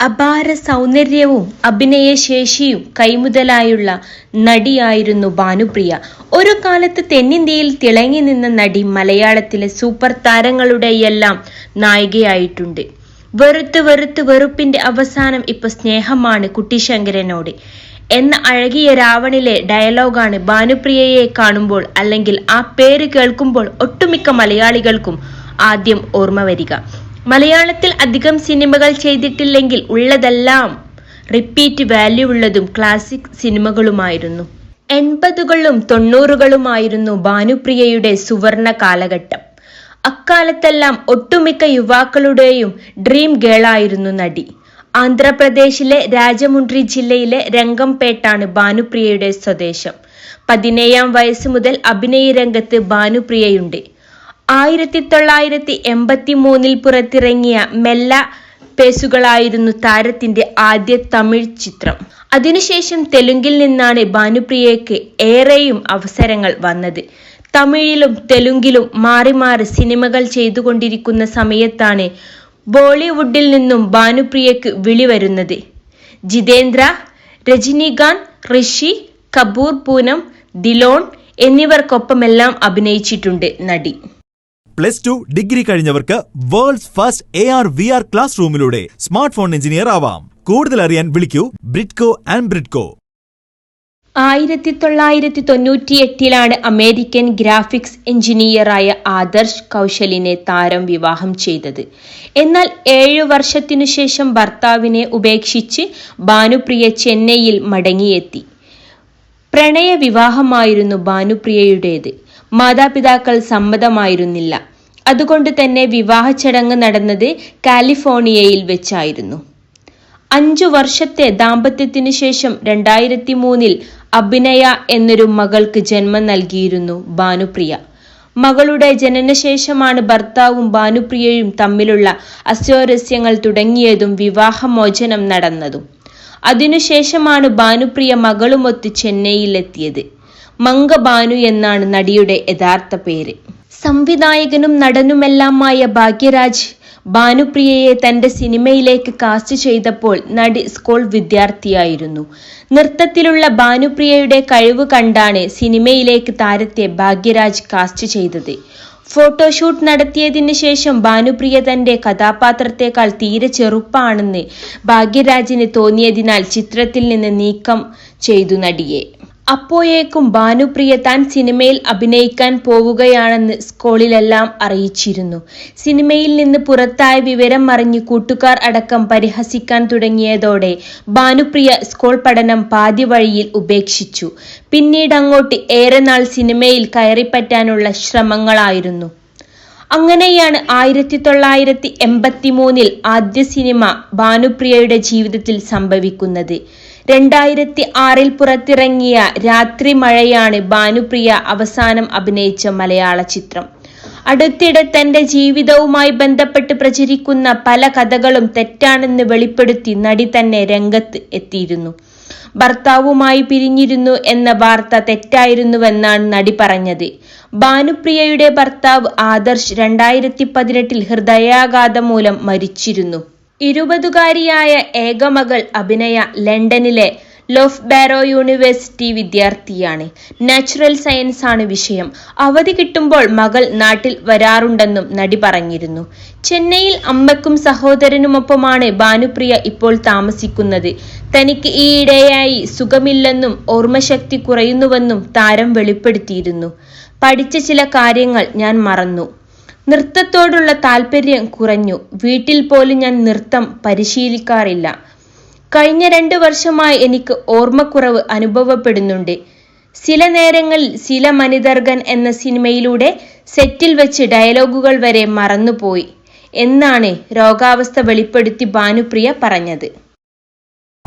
അപാര സൗന്ദര്യവും അഭിനയശേഷിയും കൈമുതലായുള്ള നടിയായിരുന്നു ഭാനുപ്രിയ. ഒരു കാലത്ത് തെന്നിന്ത്യയിൽ തിളങ്ങി നിന്ന നടി മലയാളത്തിലെ സൂപ്പർ താരങ്ങളുടെയെല്ലാം നായികയായിട്ടുണ്ട്. വെറുത്ത് വെറുത്ത് വെറുപ്പിന്റെ അവസാനം ഇപ്പൊ സ്നേഹമാണ് കുട്ടിശങ്കരനോട്. എന്ന അഴകിയ രാവണിലെ ഡയലോഗാണ് ഭാനുപ്രിയയെ കാണുമ്പോൾ അല്ലെങ്കിൽ ആ പേര് കേൾക്കുമ്പോൾ ഒട്ടുമിക്ക മലയാളികൾക്കും ആദ്യം ഓർമ്മ വരിക. മലയാളത്തിൽ അധികം സിനിമകൾ ചെയ്തിട്ടില്ലെങ്കിൽ ഉള്ളതെല്ലാം റിപ്പീറ്റ് വാല്യൂ ഉള്ളതും ക്ലാസിക് സിനിമകളുമായിരുന്നു. എൺപതുകളും തൊണ്ണൂറുകളുമായിരുന്നു ഭാനുപ്രിയയുടെ സുവർണ കാലഘട്ടം. അക്കാലത്തെല്ലാം ഒട്ടുമിക്ക യുവാക്കളുടെയും ഡ്രീം ഗേളായിരുന്നു നടി. ആന്ധ്രാപ്രദേശിലെ രാജമുണ്ട്രി ജില്ലയിലെ രംഗംപേട്ടാണ് ഭാനുപ്രിയയുടെ സ്വദേശം. പതിനേഴാം വയസ്സ് മുതൽ അഭിനയ രംഗത്ത് ഭാനുപ്രിയയുണ്ട്. ആയിരത്തി തൊള്ളായിരത്തി എൺപത്തി മൂന്നിൽ പുറത്തിറങ്ങിയ മെല്ല പേസുകളായിരുന്നു താരത്തിന്റെ ആദ്യ തമിഴ് ചിത്രം. അതിനുശേഷം തെലുങ്കിൽ നിന്നാണ് ഭാനുപ്രിയയ്ക്ക് ഏറെയും അവസരങ്ങൾ വന്നത്. തമിഴിലും തെലുങ്കിലും മാറി മാറി സിനിമകൾ ചെയ്തുകൊണ്ടിരിക്കുന്ന സമയത്താണ് ബോളിവുഡിൽ നിന്നും ഭാനുപ്രിയയ്ക്ക് വിളി വരുന്നത്. ജിതേന്ദ്ര രജനീകാന്ത് ഋഷി കപൂർ പൂനം ദിലോൺ എന്നിവർക്കൊപ്പമെല്ലാം അഭിനയിച്ചിട്ടുണ്ട് നടി. Plus two degree കഴിഞ്ഞവർക്ക് world's first A R V R class റൂമിലൂടെ smart phone engineer ആവാം. കൂടുതൽ അറിയാൻ വിളിക്കൂ ബ്രിഡ്കോ ആൻഡ് ബ്രിഡ്കോ ആയിരത്തി തൊള്ളായിരത്തി തൊണ്ണൂറ്റി എട്ടിലാണ് അമേരിക്കൻ ഗ്രാഫിക്സ് എഞ്ചിനീയറായ ആദർശ് കൗശലിനെ താരം വിവാഹം ചെയ്തത്. എന്നാൽ ഏഴു വർഷത്തിനു ശേഷം ഭർത്താവിനെ ഉപേക്ഷിച്ച് ഭാനുപ്രിയ ചെന്നൈയിൽ മടങ്ങിയെത്തി. പ്രണയ വിവാഹമായിരുന്നു ഭാനുപ്രിയയുടേത്. മാതാപിതാക്കൾ സമ്മതമായിരുന്നില്ല. അതുകൊണ്ട് തന്നെ വിവാഹ ചടങ്ങ് നടന്നത് കാലിഫോർണിയയിൽ വെച്ചായിരുന്നു. അഞ്ചു വർഷത്തെ ദാമ്പത്യത്തിനു ശേഷം രണ്ടായിരത്തി മൂന്നിൽ അഭിനയ എന്നൊരു മകൾക്ക് ജന്മം നൽകിയിരുന്നു ഭാനുപ്രിയ. മകളുടെ ജനനശേഷമാണ് ഭർത്താവും ഭാനുപ്രിയയും തമ്മിലുള്ള അസ്വാരസ്യങ്ങൾ തുടങ്ങിയതും വിവാഹമോചനം നടന്നതും. അതിനുശേഷമാണ് ഭാനുപ്രിയ മകളുമൊത്ത് ചെന്നൈയിലെത്തിയത്. ഭാനു എന്നാണ് നടിയുടെ യഥാർത്ഥ പേര്. സംവിധായകനും നടനുമെല്ലാമായ ഭാഗ്യരാജ് ഭാനുപ്രിയയെ തന്റെ സിനിമയിലേക്ക് കാസ്റ്റ് ചെയ്തപ്പോൾ നടി സ്കൂൾ വിദ്യാർത്ഥിയായിരുന്നു. നൃത്തത്തിലുള്ള ഭാനുപ്രിയയുടെ കഴിവ് കണ്ടാണ് സിനിമയിലേക്ക് താരത്തെ ഭാഗ്യരാജ് കാസ്റ്റ് ചെയ്തത്. ഫോട്ടോഷൂട്ട് നടത്തിയതിന് ശേഷം ഭാനുപ്രിയ തന്റെ കഥാപാത്രത്തെക്കാൾ തീരെ ചെറുപ്പാണെന്ന് ഭാഗ്യരാജിന് തോന്നിയതിനാൽ ചിത്രത്തിൽ നിന്ന് നീക്കം ചെയ്തു നടിയെ. അപ്പോഴേക്കും ഭാനുപ്രിയ താൻ സിനിമയിൽ അഭിനയിക്കാൻ പോവുകയാണെന്ന് സ്കൂളിലെല്ലാം അറിയിച്ചിരുന്നു. സിനിമയിൽ നിന്ന് പുറത്തായ വിവരം അറിഞ്ഞ് കൂട്ടുകാർ അടക്കം പരിഹസിക്കാൻ തുടങ്ങിയതോടെ ഭാനുപ്രിയ സ്കൂൾ പഠനം പാതി വഴിയിൽ ഉപേക്ഷിച്ചു. പിന്നീട് അങ്ങോട്ട് ഏറെ നാൾ സിനിമയിൽ കയറിപ്പറ്റാനുള്ള ശ്രമങ്ങളായിരുന്നു. അങ്ങനെയാണ് ആയിരത്തി തൊള്ളായിരത്തി എൺപത്തി മൂന്നിൽ ആദ്യ സിനിമ ഭാനുപ്രിയയുടെ ജീവിതത്തിൽ സംഭവിക്കുന്നത്. രണ്ടായിരത്തി ആറിൽ പുറത്തിറങ്ങിയ രാത്രി മഴയാണ് ഭാനുപ്രിയ അവസാനം അഭിനയിച്ച മലയാള ചിത്രം. അടുത്തിടെ തന്റെ ജീവിതവുമായി ബന്ധപ്പെട്ട് പ്രചരിക്കുന്ന പല കഥകളും തെറ്റാണെന്ന് വെളിപ്പെടുത്തി നടി തന്നെ രംഗത്ത് എത്തിയിരുന്നു. ഭർത്താവുമായി പിരിഞ്ഞിരുന്നു എന്ന വാർത്ത തെറ്റായിരുന്നുവെന്നാണ് നടി പറഞ്ഞത്. ഭാനുപ്രിയയുടെ ഭർത്താവ് ആദർശ് രണ്ടായിരത്തി പതിനെട്ടിൽ ഹൃദയാഘാതം മൂലം മരിച്ചിരുന്നു. ഇരുപതുകാരിയായ ഏകമകൾ അഭിനയ ലണ്ടനിലെ ലോഫ് ബാരോ യൂണിവേഴ്സിറ്റി വിദ്യാർത്ഥിയാണ്. നാച്ചുറൽ സയൻസ് ആണ് വിഷയം. അവധി കിട്ടുമ്പോൾ മകൾ നാട്ടിൽ വരാറുണ്ടെന്നും നടി പറഞ്ഞിരുന്നു. ചെന്നൈയിൽ അമ്മയ്ക്കും സഹോദരനുമൊപ്പമാണ് ഭാനുപ്രിയ ഇപ്പോൾ താമസിക്കുന്നത്. തനിക്ക് ഈയിടെയായി സുഖമില്ലെന്നും ഓർമ്മശക്തി കുറയുന്നുവെന്നും താരം വെളിപ്പെടുത്തിയിരുന്നു. പഠിച്ച ചില കാര്യങ്ങൾ ഞാൻ മറന്നു. നൃത്തത്തോടുള്ള താല്പര്യം കുറഞ്ഞു. വീട്ടിൽ പോലും ഞാൻ നൃത്തം പരിശീലിക്കാറില്ല. കഴിഞ്ഞ രണ്ട് വർഷമായി എനിക്ക് ഓർമ്മക്കുറവ് അനുഭവപ്പെടുന്നുണ്ട്. ചില നേരങ്ങളിൽ ചില മനിതർഗൻ എന്ന സിനിമയിലൂടെ സെറ്റിൽ വെച്ച് ഡയലോഗുകൾ വരെ മറന്നുപോയി. എന്നാണ് രോഗാവസ്ഥ വെളിപ്പെടുത്തി ഭാനുപ്രിയ പറഞ്ഞത്.